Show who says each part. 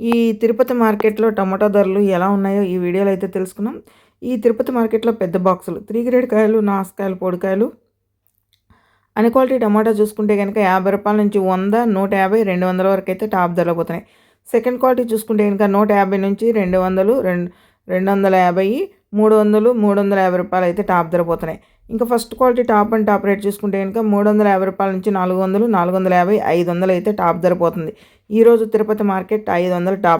Speaker 1: ఈ తిరుపతి మార్కెట్లో టమాటా ధరలు ఎలా ఉన్నాయో ఈ వీడియోలో అయితే తెలుసుకున్నాం ఈ తిరుపతి మార్కెట్లో పెద్ద బాక్సులు. త్రీ గ్రేడ్ కాయలు నాసుకాయలు పొడికాయలు. అన్ని క్వాలిటీ టమాటా చూసుకుంటే కనుక యాభై రూపాయల నుంచి వంద నూట యాభై రెండు వందల వరకు అయితే టాప్ ధరలో పోతున్నాయి. సెకండ్ క్వాలిటీ చూసుకుంటే కనుక నూట యాభై నుంచి రెండు వందలు రెండు రెండు వందల యాభై మూడు వందలు మూడు వందల యాభై రూపాయలు అయితే టాప్ ధర పోతున్నాయి. ఇంకా first quality top and top rate చూసుకుంటే కనుక మూడు వందల యాభై రూపాయల నుంచి నాలుగు వందలు నాలుగు వందల యాభై ఐదు వందలు అయితే టాప్ ధర పోతుంది. ఈరోజు తిరుపతి మార్కెట్ ఐదు వందలు టాప్